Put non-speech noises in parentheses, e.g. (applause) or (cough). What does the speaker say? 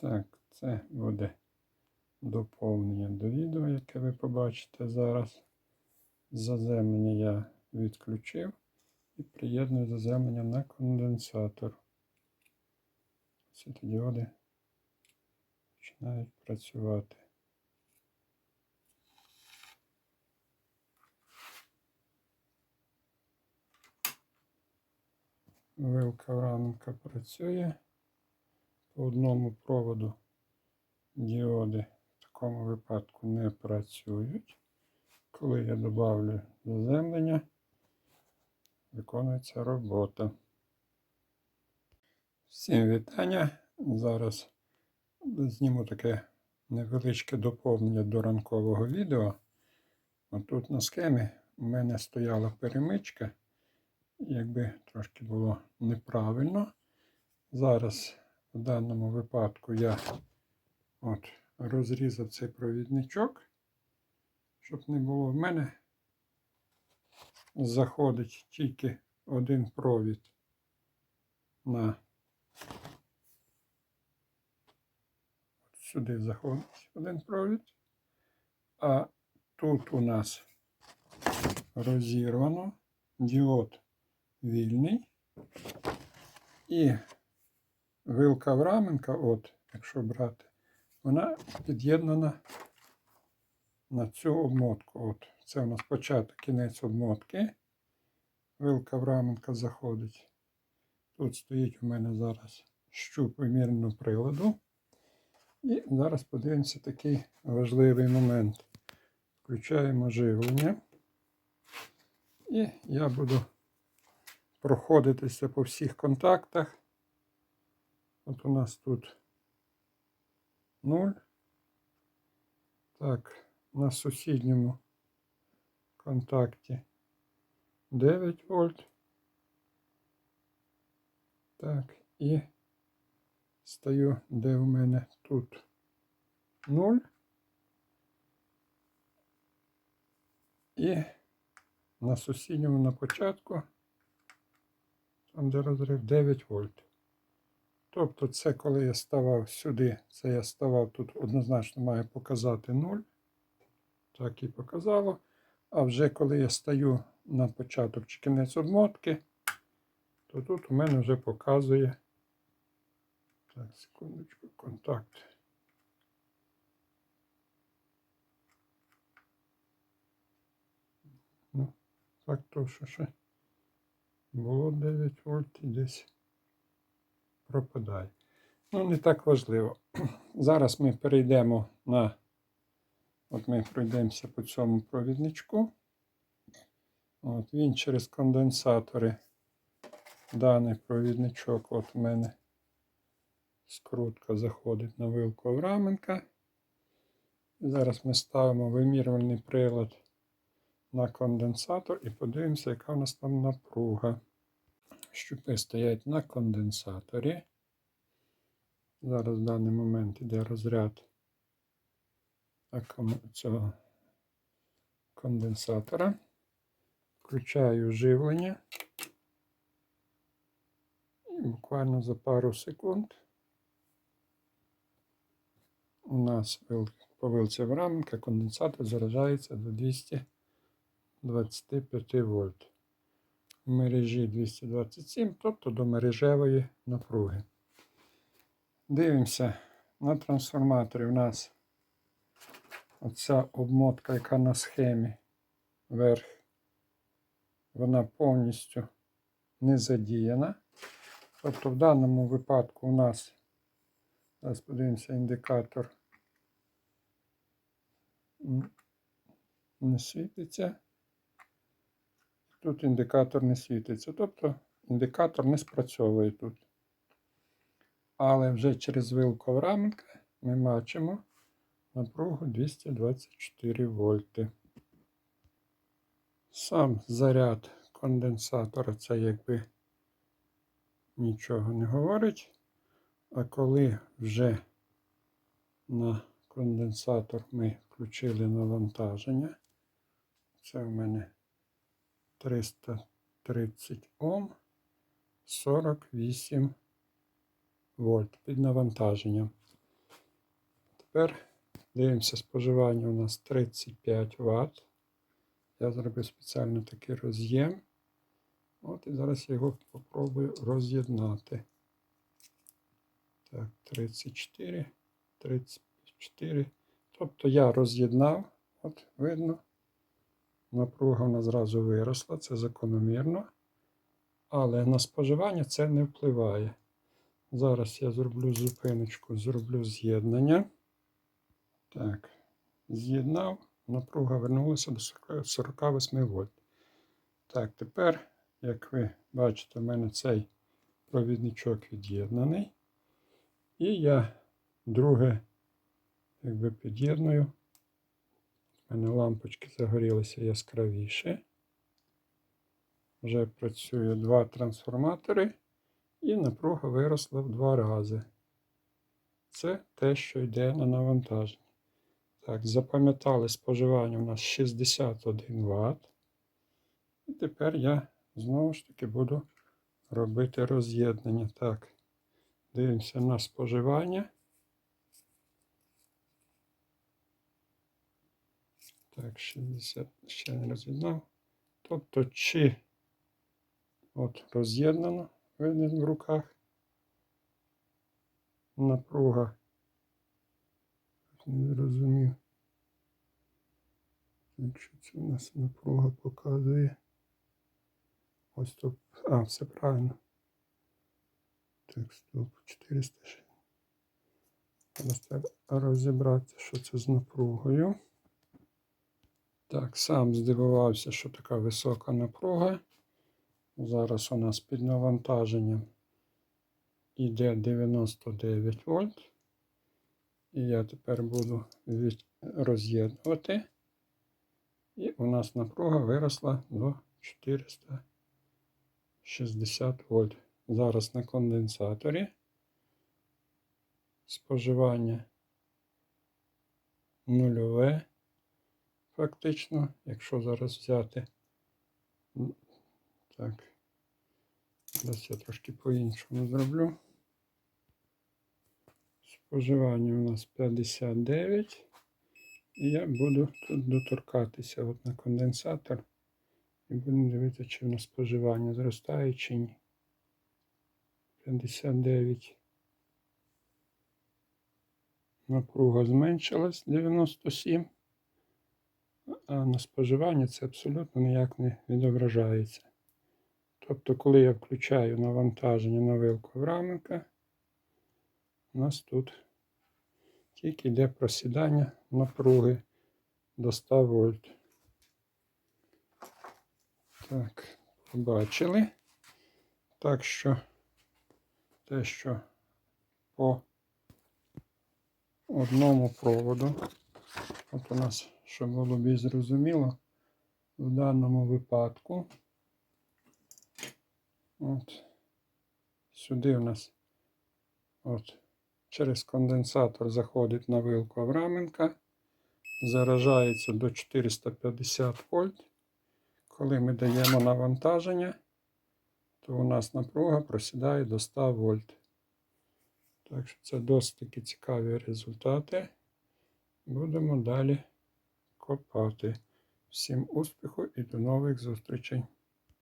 Так, це буде доповнення до відео, яке ви побачите зараз. Заземлення я відключив і приєдную заземлення на конденсатор. Світодіоди починають працювати. Вилка в рамка працює. Одному проводу діоди в такому випадку не працюють. Коли я додавлю заземлення, виконується робота. Всім вітання. Зараз зніму таке невеличке доповнення до ранкового відео. Отут на схемі у мене стояла перемичка. Якби трошки було неправильно. Зараз в даному випадку я от розрізав цей провідничок, щоб не було в мене. Заходить тільки один провід на сюди заходить один провід, а тут у нас розірвано діод вільний. І вилка Враменка, от, якщо брати, вона під'єднана на цю обмотку. От, Це у нас початок кінець обмотки. Вилка Враменка заходить. Тут стоїть у мене зараз щуп вимірного приладу. І зараз подивимося такий важливий момент. Включаємо живлення. І я буду проходитися по всіх контактах. От у нас тут 0. Так, на сусідньому контакті 9 вольт. Так, і стаю, де в мене тут 0. І на сусідньому на початку там де розрив 9 вольт. Тобто це коли я ставав сюди, це я ставав тут однозначно має показати 0. Так і показало. А вже коли я стаю на початок чи кінець обмотки, то тут у мене вже показує. Так, секундочку, контакт. Ну, так то що ще. Було 9 вольт і десь пропадає. Ну, не так важливо. (clears throat) Зараз ми перейдемо на. От ми пройдемося по цьому провідничку. От Він через конденсатори. Даний провідничок, от у мене скрутка заходить на вилку Авраменка. Зараз ми ставимо вимірювальний прилад на конденсатор і подивимося, яка у нас там напруга. Щупи стоять на конденсаторі. Зараз в даний момент йде розряд цього конденсатора. Включаю живлення. І буквально за пару секунд у нас по вилці Авраменка конденсатор заражається до 225 вольт. Мережі 227, тобто до мережевої напруги. Дивимося на трансформаторі у нас оця обмотка, яка на схемі верх, вона повністю не задіяна. Тобто в даному випадку у нас, зараз подивимося, індикатор не світиться. Тут індикатор не світиться. Тобто індикатор не спрацьовує тут. Але вже через вилку Авраменка ми бачимо напругу 224 вольти. Сам заряд конденсатора це якби нічого не говорить. А коли вже на конденсатор ми включили навантаження, це в мене 330 Ом 48 вольт під навантаженням. тепер дивимося, споживання у нас 35 Вт. Я зробив спеціально такий роз'єм. От і зараз я його попробую роз'єднати. Так, 34, 34. Тобто я роз'єднав, от видно, напруга вона зразу виросла, це закономірно. Але на споживання це не впливає. Зараз я зроблю зупиночку, зроблю з'єднання. Так, з'єднав, напруга вернулася до 48 вольт. Так, тепер, як ви бачите, в мене цей провідничок від'єднаний. І я друге, якби під'єдную. У мене лампочки загорілися яскравіше. Вже працює два трансформатори, і напруга виросла в два рази. Це те, що йде на навантаження. Так, запам'ятали споживання у нас 61 Вт. І тепер я знову ж таки буду робити роз'єднання. Так, дивимося на споживання. Так, 60 ще не роз'єднав. Тобто, чи от роз'єднано в руках. Напруга. Не зрозумів. Якщо це у нас напруга показує. Ось тут. А, все правильно. Так, стоп, 400. Зараз треба розібратися, що це з напругою. Так, сам здивувався, що така висока напруга. Зараз у нас під навантаженням іде 99 вольт. І я тепер буду роз'єднувати. І у нас напруга виросла до 460 вольт. Зараз на конденсаторі споживання нульове. Фактично, якщо зараз взяти. Так, зараз я трошки по-іншому зроблю. Споживання у нас 59. І я буду тут доторкатися от на конденсатор. І будемо дивитися, чи в нас споживання зростає чи ні. 59. Напруга зменшилась 97. А на споживання це абсолютно ніяк не відображається. Тобто, коли я включаю навантаження на вилку в раменка, у нас тут тільки йде просідання напруги до 100 вольт. Так, побачили. Так що те, що по одному проводу, от у нас, щоб було більш зрозуміло, в даному випадку, от сюди у нас от через конденсатор заходить на вилку Авраменка, заражається до 450 вольт. Коли ми даємо навантаження, то у нас напруга просідає до 100 вольт. Так що це досить таки цікаві результати. Будемо далі копати. Всім успіху і до нових зустрічей!